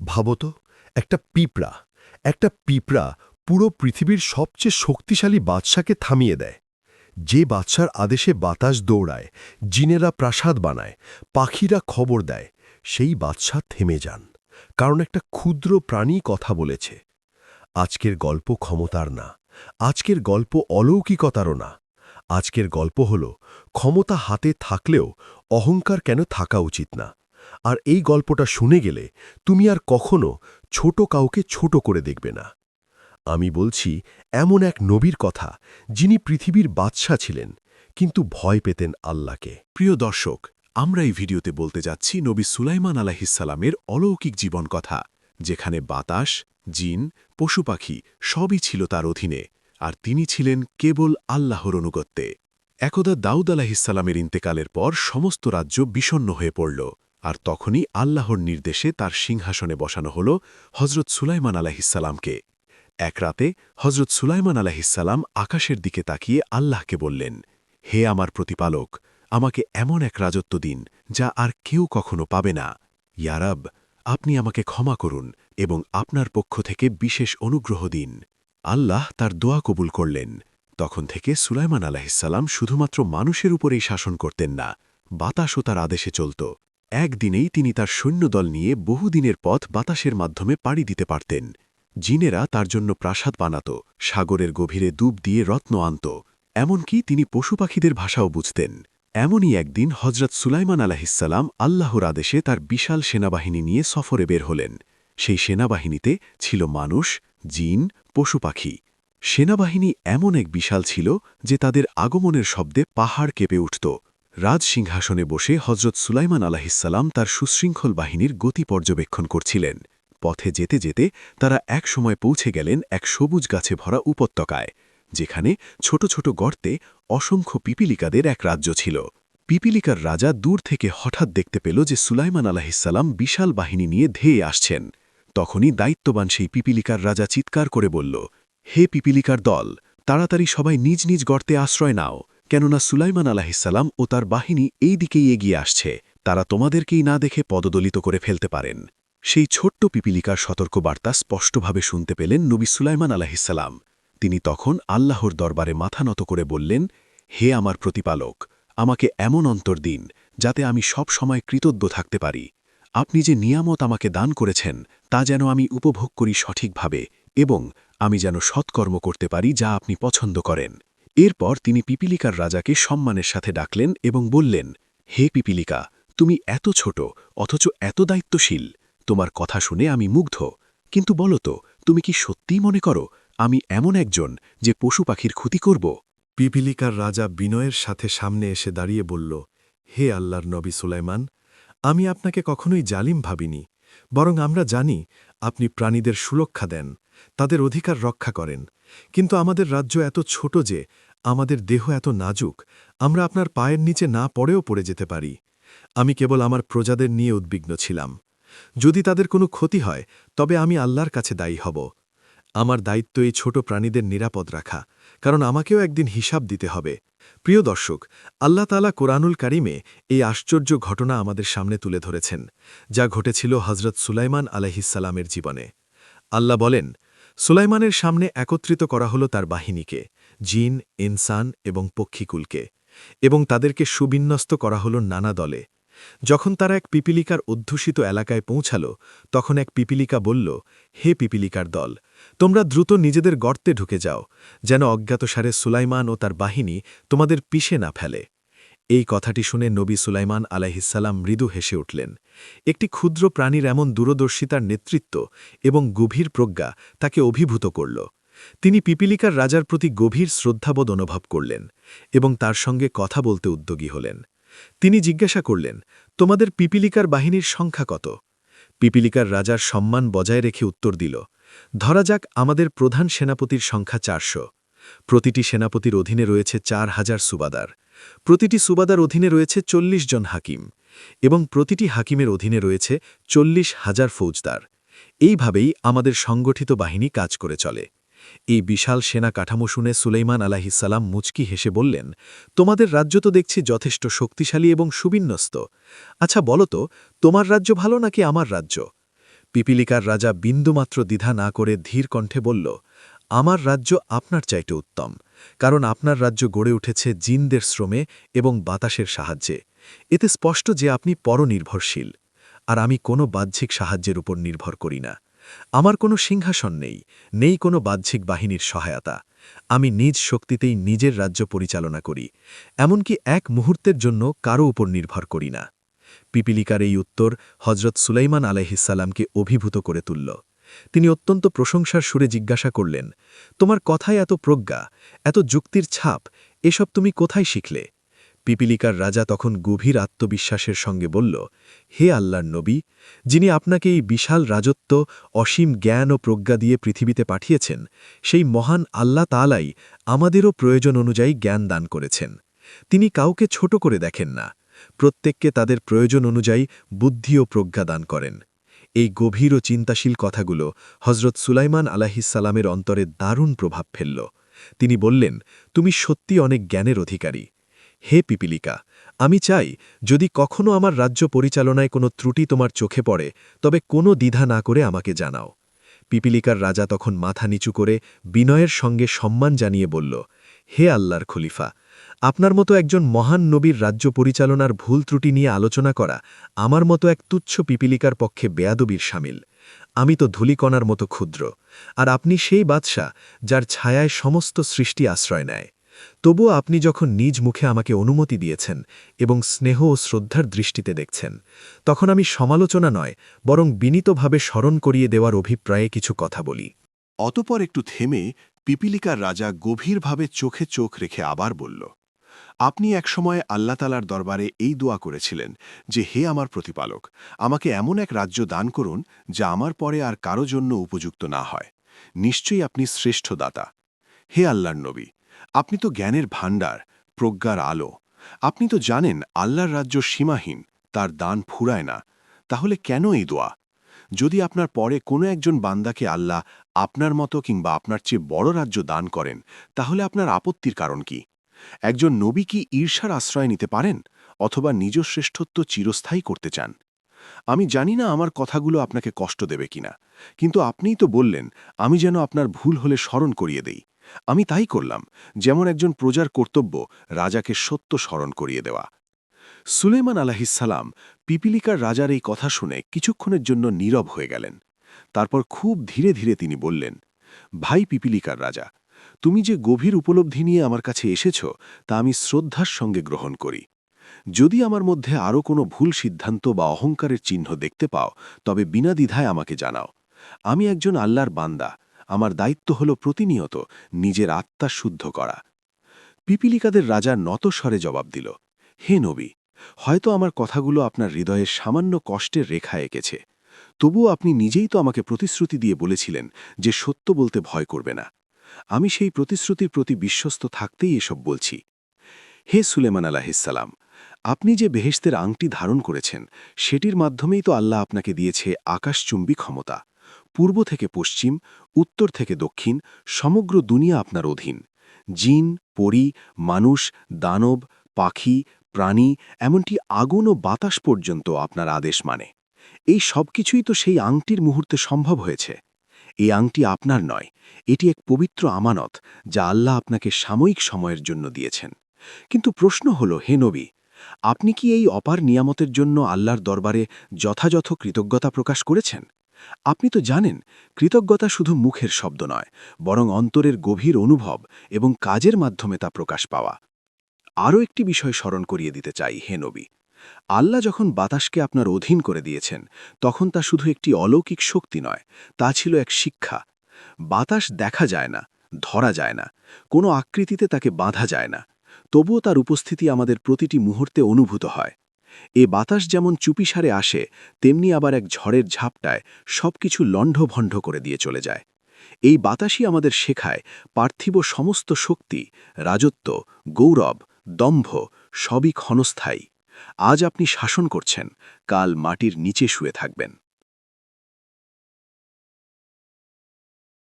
ভাবত, একটা পিঁপড়া একটা পিঁপড়া পুরো পৃথিবীর সবচেয়ে শক্তিশালী বাদশাকে থামিয়ে দেয়। যে বাদশার আদেশে বাতাস দৌড়ায়, জিনেরা প্রাসাদ বানায়, পাখিরা খবর দেয়, সেই বাদশা থেমে যান, কারণ একটা ক্ষুদ্র প্রাণী কথা বলেছে। আজকের গল্প ক্ষমতার না, আজকের গল্প অলৌকিকতারও না, আজকের গল্প হল, ক্ষমতা হাতে থাকলেও অহংকার কেন থাকা উচিত না? আর এই গল্পটা শুনে গেলে তুমি আর কখনো ছোট কাউকে ছোট করে দেখবে না। আমি বলছি, এমন এক নবীর কথা যিনি পৃথিবীর বাদশা ছিলেন, কিন্তু ভয় পেতেন আল্লাহকে। প্রিয় দর্শক, আমরা এই ভিডিওতে বলতে যাচ্ছি নবী সুলাইমান আলাহিসাল্লামের অলৌকিক জীবন কথা, যেখানে বাতাস, জিন, পশু পাখি সবই ছিল তার অধীনে, আর তিনি ছিলেন কেবল আল্লাহর অনুগত্যে। একদা দাউদ আলাহিসাল্লামের ইন্তেকালের পর সমস্ত রাজ্য বিষণ্ন হয়ে পড়ল। আর তখনই আল্লাহর নির্দেশে তার সিংহাসনে বসানো হল হজরত সুলাইমান আলাহিসাল্লামকে এক রাতে হজরত সুলাইমান আলাহিসাল্লাম আকাশের দিকে তাকিয়ে আল্লাহকে বললেন, হে আমার প্রতিপালক, আমাকে এমন এক রাজত্ব দিন যা আর কেউ কখনো পাবে না। ইয়ারাব আপনি আমাকে ক্ষমা করুন এবং আপনার পক্ষ থেকে বিশেষ অনুগ্রহ দিন। আল্লাহ তার দোয়া কবুল করলেন। তখন থেকে সুলাইমান আলাহিসাল্লাম শুধুমাত্র মানুষের উপরেই শাসন করতেন না, বাতাসও তার আদেশে চলত। একদিনেই তিনি তার সৈন্যদল নিয়ে বহুদিনের পথ বাতাসের মাধ্যমে পাড়ি দিতে পারতেন। জিনেরা তার জন্য প্রাসাদ বানাত, সাগরের গভীরে ডুব দিয়ে রত্ন আনত, এমনকি তিনি পশু পাখিদের ভাষাও বুঝতেন। এমনই একদিন হজরত সুলাইমান আলাহিসাল্লাম আল্লাহর আদেশে তার বিশাল সেনাবাহিনী নিয়ে সফরে বের হলেন। সেই সেনাবাহিনীতে ছিল মানুষ, জিন, পশু পাখি। সেনাবাহিনী এমন এক বিশাল ছিল যে তাদের আগমনের শব্দে পাহাড় কেঁপে উঠত। রাজ সিংহাসনে বসে হজরত সুলাইমান আলাহিসাল্লাম তার সুশৃঙ্খল বাহিনীর গতি পর্যবেক্ষণ করছিলেন। পথে যেতে যেতে তারা এক সময় পৌঁছে গেলেন এক সবুজ গাছে ভরা উপত্যকায়, যেখানে ছোট ছোট গর্তে অসংখ্য পিপিলিকাদের এক রাজ্য ছিল। পিপিলিকার রাজা দূর থেকে হঠাৎ দেখতে পেল যে সুলাইমান আলাহিসাল্লাম বিশাল বাহিনী নিয়ে ধেয়ে আসছেন। তখনই দায়িত্ববান সেই পিপিলিকার রাজা চিৎকার করে বলল, হে পিপিলিকার দল, তাড়াতাড়ি সবাই নিজ নিজ গর্তে আশ্রয় নাও। কেননা সুলাইমান আলাহিসাল্লাম ও তার বাহিনী এই দিকেই এগিয়ে আসছে, তারা তোমাদেরকেই না দেখে পদদলিত করে ফেলতে পারেন। সেই ছোট্ট পিপিলিকার সতর্কবার্তা স্পষ্টভাবে শুনতে পেলেন নবী সুলাইমান আলাহিসাল্লাম তিনি তখন আল্লাহর দরবারে মাথা নত করে বললেন, হে আমার প্রতিপালক, আমাকে এমন অন্তর দিন যাতে আমি সব সময় কৃতজ্ঞ থাকতে পারি। আপনি যে নিয়ামত আমাকে দান করেছেন, তা যেন আমি উপভোগ করি সঠিকভাবে এবং আমি যেন সৎকর্ম করতে পারি যা আপনি পছন্দ করেন। এরপর তিনি পিপিলিকার রাজাকে সম্মানের সাথে ডাকলেন এবং বললেন, হে পিপিলিকা, তুমি এত ছোট, অথচ এত দায়িত্বশীল। তোমার কথা শুনে আমি মুগ্ধ। কিন্তু বলো তো, তুমি কি সত্যিই মনে করো, আমি এমন একজন যে পশু পাখির ক্ষতি করব? পিপিলিকার রাজা বিনয়ের সাথে সামনে এসে দাঁড়িয়ে বলল, হে আল্লাহর নবী সুলাইমান, আমি আপনাকে কখনোই জালিম ভাবিনি। বরং আমরা জানি, আপনি প্রাণীদের সুরক্ষা দেন। তাদের অধিকার রক্ষা করেন। কিন্তু আমাদের রাজ্য এত ছোট যে, আমাদের দেহ এত নাজুক, আমরা আপনার পায়ের নিচে না পড়েও পড়ে যেতে পারি। আমি কেবল আমার প্রজাদের নিয়ে উদ্বিগ্ন ছিলাম। যদি তাদের কোনো ক্ষতি হয়, তবে আমি আল্লাহর কাছে দায়ী হব। আমার দায়িত্ব এই ছোট প্রাণীদের নিরাপদ রাখা, কারণ আমাকেও একদিন হিসাব দিতে হবে। প্রিয় দর্শক, আল্লাহ তালা কোরআনুল কারিমে এই আশ্চর্য ঘটনা আমাদের সামনে তুলে ধরেছেন, যা ঘটেছিল হজরত সুলাইমান আলহিসাল্লামের জীবনে। আল্লাহ বলেন সুলাইমানের সামনে একত্রিত করা হল তার বাহিনীকে, জিন, ইনসান এবং পক্ষীকুলকে, এবং তাদেরকে সুবিন্যস্ত করা হল নানা দলে। যখন তারা এক পিপিলিকার অধ্যুষিত এলাকায় পৌঁছাল, তখন এক পিপিলিকা বলল, হে পিপিলিকার দল, তোমরা দ্রুত নিজেদের গর্তে ঢুকে যাও, যেন অজ্ঞাতসারে সুলাইমান ও তার বাহিনী তোমাদের পিষে না ফেলে। এই কথাটি শুনে নবী সুলাইমান আলাহিসাল্লাম মৃদু হেসে উঠলেন। একটি ক্ষুদ্র প্রাণীর এমন দূরদর্শিতার নেতৃত্ব এবং গভীর প্রজ্ঞা তাকে অভিভূত করল। তিনি পিপিলিকার রাজার প্রতি গভীর শ্রদ্ধাবোধ অনুভব করলেন এবং তার সঙ্গে কথা বলতে উদ্যোগী হলেন। তিনি জিজ্ঞাসা করলেন, তোমাদের পিপিলিকার বাহিনীর সংখ্যা কত? পিপিলিকার রাজার সম্মান বজায় রেখে উত্তর দিল, ধরা যাক আমাদের প্রধান সেনাপতির সংখ্যা চারশো। প্রতিটি সেনাপতির অধীনে রয়েছে চার হাজার সুবাদার। প্রতিটি সুবাদার অধীনে রয়েছে চল্লিশ জন হাকিম এবং প্রতিটি হাকিমের অধীনে রয়েছে চল্লিশ হাজার ফৌজদার। এইভাবেই আমাদের সংগঠিত বাহিনী কাজ করে চলে। এই বিশাল সেনা কাঠামো শুনে সুলেইমান আলাহিসাল্লাম মুচকি হেসে বললেন, তোমাদের রাজ্য তো দেখছি যথেষ্ট শক্তিশালী এবং সুবিন্যস্ত। আচ্ছা বলো তো, তোমার রাজ্য ভালো নাকি আমার রাজ্য? পিপিলিকার রাজা বিন্দুমাত্র দ্বিধা না করে ধীর কণ্ঠে বলল আমার রাজ্য আপনার চাইতে উত্তম, কারণ আপনার রাজ্য গড়ে উঠেছে জিনদের শ্রমে এবং বাতাসের সাহায্যে। এতে স্পষ্ট যে আপনি পরনির্ভরশীল, আর আমি কোনো বাহ্যিক সাহায্যের উপর নির্ভর করি না। আমার কোনো সিংহাসন নেই নেই কোনো বাহ্যিক বাহিনীর সহায়তা। আমি নিজ শক্তিতেই নিজের রাজ্য পরিচালনা করি, এমনকি এক মুহূর্তের জন্য কারও উপর নির্ভর করি না। পিপিলিকার এই উত্তর হজরত সুলাইমান আলাইহিসাল্লামকে অভিভূত করে তুলল। তিনি অত্যন্ত প্রশংসার সুরে জিজ্ঞাসা করলেন, তোমার কথায় এত প্রজ্ঞা, এত যুক্তির ছাপ, এসব তুমি কোথায় শিখলে? পিপিলিকার রাজা তখন গভীর আত্মবিশ্বাসের সঙ্গে বলল, হে আল্লাহর নবী, যিনি আপনাকে এই বিশাল রাজত্ব, অসীম জ্ঞান ও প্রজ্ঞা দিয়ে পৃথিবীতে পাঠিয়েছেন, সেই মহান আল্লাহ তালাই আমাদেরও প্রয়োজন অনুযায়ী জ্ঞান দান করেছেন। তিনি কাউকে ছোট করে দেখেন না, প্রত্যেককে তাদের প্রয়োজন অনুযায়ী বুদ্ধি ও প্রজ্ঞা দান করেন। এই গভীর ও চিন্তাশীল কথাগুলো হজরত সুলাইমান আলাহিসাল্লামের অন্তরে দারুণ প্রভাব ফেলল। তিনি বললেন, তুমি সত্যি অনেক জ্ঞানের অধিকারী। হে পিপিলিকা, আমি চাই যদি কখনো আমার রাজ্য পরিচালনায় কোনো ত্রুটি তোমার চোখে পড়ে, তবে কোনো দ্বিধা না করে আমাকে জানাও। পিপিলিকার রাজা তখন মাথা নিচু করে বিনয়ের সঙ্গে সম্মান জানিয়ে বলল, হে আল্লাহর খলিফা আপনার মতো একজন মহান নবীর রাজ্য পরিচালনার ভুল ত্রুটি নিয়ে আলোচনা করা আমার মতো এক তুচ্ছ পিপিলিকার পক্ষে বেয়াদবির সামিল। আমি তো ধুলিকণার মতো ক্ষুদ্র, আর আপনি সেই বাদশা যার ছায়ায় সমস্ত সৃষ্টি আশ্রয় নেয়। তবুও আপনি যখন নিজ মুখে আমাকে অনুমতি দিয়েছেন এবং স্নেহ ও শ্রদ্ধার দৃষ্টিতে দেখছেন, তখন আমি সমালোচনা নয়, বরং বিনীতভাবে স্মরণ করিয়ে দেওয়ার অভিপ্রায়ে কিছু কথা বলি। অতপর একটু থেমে পিপিলিকার রাজা গভীরভাবে চোখে চোখ রেখে আবার বলল আপনি একসময় আল্লাতালার দরবারে এই দোয়া করেছিলেন যে, হে আমার প্রতিপালক, আমাকে এমন এক রাজ্য দান করুন যা আমার পরে আর কারও জন্য উপযুক্ত না হয়। নিশ্চয়ই আপনি শ্রেষ্ঠ দাতা। হে আল্লাহর নবী, আপনি তো জ্ঞানের ভাণ্ডার, প্রজ্ঞার আলো। আপনি তো জানেন আল্লাহর রাজ্য সীমাহীন, তার দান ফুরায় না। তাহলে কেন এই দোয়া? যদি আপনার পরে কোনো একজন বান্দাকে আল্লাহ আপনার মতো কিংবা আপনার চেয়ে বড় রাজ্য দান করেন, তাহলে আপনার আপত্তির কারণ কি? একজন নবী কি ঈর্ষার আশ্রয় নিতে পারেন অথবা নিজ শ্রেষ্ঠত্ব চিরস্থায়ী করতে চান? আমি জানি না আমার কথাগুলো আপনাকে কষ্ট দেবে কিনা, কিন্তু আপনিই তো বললেন, আমি যেন আপনার ভুল হলে স্মরণ করিয়ে দেই। আমি তাই করলাম, যেমন একজন প্রজার কর্তব্য, রাজাকে সত্য স্মরণ করিয়ে দেওয়া। সুলেমান আলাহিসাল্লাম পিপিলিকার রাজার এই কথা শুনে কিছুক্ষণের জন্য নীরব হয়ে গেলেন। তারপর খুব ধীরে ধীরে তিনি বললেন, ভাই পিপিলিকার রাজা তুমি যে গভীর উপলব্ধি নিয়ে আমার কাছে এসেছ, তা আমি শ্রদ্ধার সঙ্গে গ্রহণ করি। যদি আমার মধ্যে আরও কোনো ভুল সিদ্ধান্ত বা অহংকারের চিহ্ন দেখতে পাও, তবে বিনা দ্বিধায় আমাকে জানাও। আমি একজন আল্লাহর বান্দা। আমার দায়িত্ব হল প্রতিনিয়ত নিজের আত্মা শুদ্ধ করা। পিপিলিকাদের রাজা নত স্বরে জবাব দিল, হে নবী, হয়তো আমার কথাগুলো আপনার হৃদয়ের সামান্য কষ্টের রেখা এঁকেছে। তবুও আপনি নিজেই তো আমাকে প্রতিশ্রুতি দিয়ে বলেছিলেন যে সত্য বলতে ভয় করবে না। আমি সেই প্রতিশ্রুতির প্রতি বিশ্বস্ত থাকতেই এসব বলছি। হে সুলেমান আলাহিসাল্লাম আপনি যে বেহেস্তের আংটি ধারণ করেছেন, সেটির মাধ্যমেই তো আল্লাহ আপনাকে দিয়েছে আকাশচুম্বী ক্ষমতা। পূর্ব থেকে পশ্চিম, উত্তর থেকে দক্ষিণ, সমগ্র দুনিয়া আপনার অধীন। জিন, পরি, মানুষ, দানব, পাখি, প্রাণী এমনটি আগুন ও বাতাস পর্যন্ত আপনার আদেশ মানে। এই সব কিছুই তো সেই আংটির মুহূর্তে সম্ভব হয়েছে। এই আংটি আপনার নয়, এটি এক পবিত্র আমানত যা আল্লাহ আপনাকে সাময়িক সময়ের জন্য দিয়েছেন। কিন্তু প্রশ্ন হল, হে নবী, আপনি কি এই অপার নিয়ামতের জন্য আল্লাহর দরবারে যথাযথ কৃতজ্ঞতা প্রকাশ করেছেন? আপনি তো জানেন, কৃতজ্ঞতা শুধু মুখের শব্দ নয়, বরং অন্তরের গভীর অনুভব এবং কাজের মাধ্যমে তা প্রকাশ পাওয়া। আরও একটি বিষয় স্মরণ করিয়ে দিতে চাই, হে নবী। আল্লাহ যখন বাতাসকে আপনার অধীন করে দিয়েছেন, তখন তা শুধু একটি অলৌকিক শক্তি নয়, তা ছিল এক শিক্ষা। বাতাস দেখা যায় না, ধরা যায় না, কোনো আকৃতিতে তাকে বাঁধা যায় না, তবুও তার উপস্থিতি আমাদের প্রতিটি মুহূর্তে অনুভূত হয়। এ বাতাস যেমন চুপিসারে আসে, তেমনি আবার এক ঝড়ের ঝাপটায় সবকিছু লণ্ঠভণ্ড করে দিয়ে চলে যায়। এই বাতাসই আমাদের শেখায় পার্থিব সমস্ত শক্তি, রাজত্ব, গৌরব, দম্ভ, সবই ক্ষণস্থায়ী। আজ আপনি শাসন করছেন কাল মাটির নিচে শুয়ে থাকবেন।